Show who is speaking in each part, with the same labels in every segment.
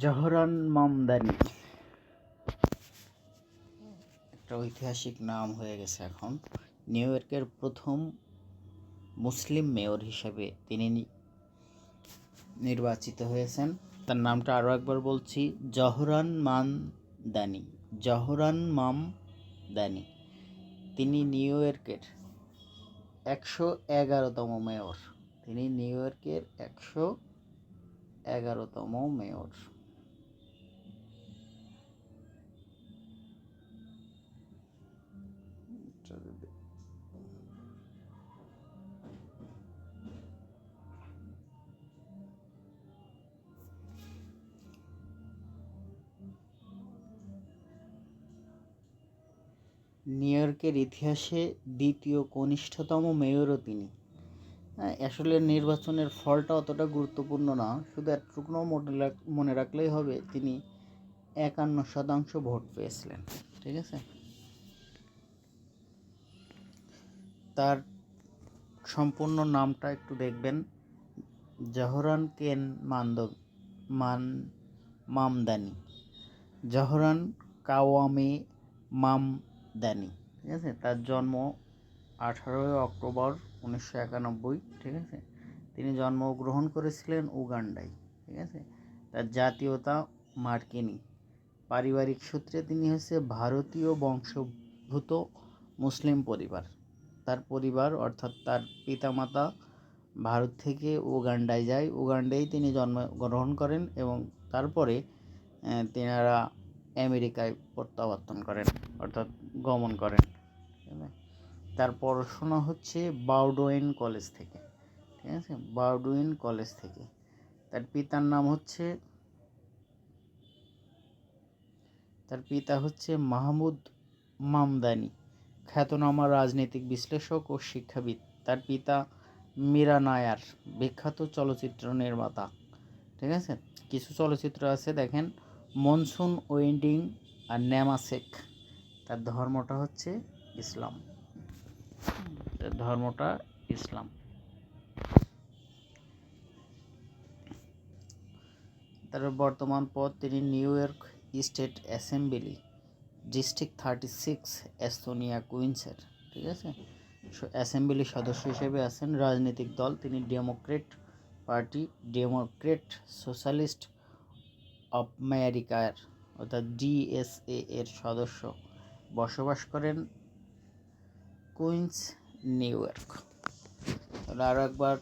Speaker 1: Zohran Mamdani. একটা ঐতিহাসিক নাম হয়ে গেছে এখন। নিউ ইয়র্কের প্রথম মুসলিম মেয়র হিসেবে তিনি নির্বাচিত হয়েছেন। তার নামটা আরও একবার বলছি, জহরান মামদানি জহরান মামদানি। তিনি নিউ ইয়র্কের একশো এগারোতম মেয়র। তিনি নিউ ইয়র্কের একশো এগারোতম মেয়র। নিউ ইয়র্কের ইতিহাসে দ্বিতীয় কনিষ্ঠতম মেয়রও তিনি। হ্যাঁ, আসলে নির্বাচনের ফলটা অতটা গুরুত্বপূর্ণ না শুধু এতটুকু রাখ- মনে রাখলেই হবে তিনি একান্ন শতাংশ ভোট পেয়েছিলেন ঠিক আছে? তার সম্পূর্ণ নামটা একটু দেখবেন। জহরান কেন মান্দ মান, মামদানি। জহরান কাওয়ামে মামদানি, ঠিক আছে? তার জন্ম আঠারোই অক্টোবর উনিশশো একানব্বই, ঠিক আছে? তিনি জন্মগ্রহণ করেছিলেন উগান্ডায়, ঠিক আছে? তার জাতীয়তা মার্কিনী। পারিবারিক সূত্রে তিনি হচ্ছে ভারতীয় বংশোদ্ভূত মুসলিম পরিবার। তার পরিবার অর্থাৎ তার পিতামাতা ভারত থেকে উগান্ডায় যায়। উগান্ডায় তিনি জন্মগ্রহণ করেন এবং তারপরে তেনারা আমেরিকায় প্রত্যাবর্তন করেন, অর্থাৎ গমন করেন। তার পড়াশোনা হচ্ছে বাউডোয়েন কলেজ থেকে, ঠিক আছে? বাউডুইন কলেজ থেকে। তার পিতার নাম হচ্ছে, তার পিতা হচ্ছে মাহমুদ মামদানি। খ্যাতনামা রাজনৈতিক বিশ্লেষক ও শিক্ষাবিদ। তার পিতা মীরা নায়ার, বিখ্যাত চলচ্চিত্র নির্মাতা। ঠিক আছে? কিছু চলচ্চিত্র আছে, দেখেন, মনসুন, ওয়েন্ডিং আর নেমাসেক তার ধর্মটা হচ্ছে ইসলাম। তার ধর্মটা ইসলাম। তার বর্তমান পদ তিনি New York State Assembly. District thirty six Astoria কুইন্সের, ঠিক আছে? অ্যাসেম্বলি সদস্য হিসেবে আছেন রাজনৈতিক দল, তিনি Democrat Party, Democrat Socialist of আমেরিকার, অর্থাৎ ডিএসএ এর সদস্য বসবাস করেন কুইন্স নিউ ইয়র্ক তাহলে আরও একবার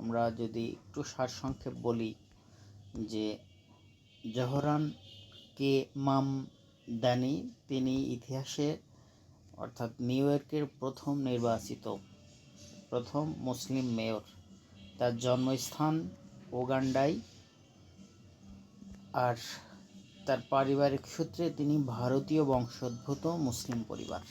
Speaker 1: আমরা যদি একটু সারসংক্ষেপ বলি যে জহরান কে মামদানি তিনি ইতিহাসে, অর্থাৎ নিউ ইয়র্কের প্রথম নির্বাচিত, প্রথম মুসলিম মেয়র। তার জন্মস্থান ওগান্ডাই আর তার পারিবারিক সূত্রে তিনি ভারতীয় বংশোদ্ভূত মুসলিম পরিবার।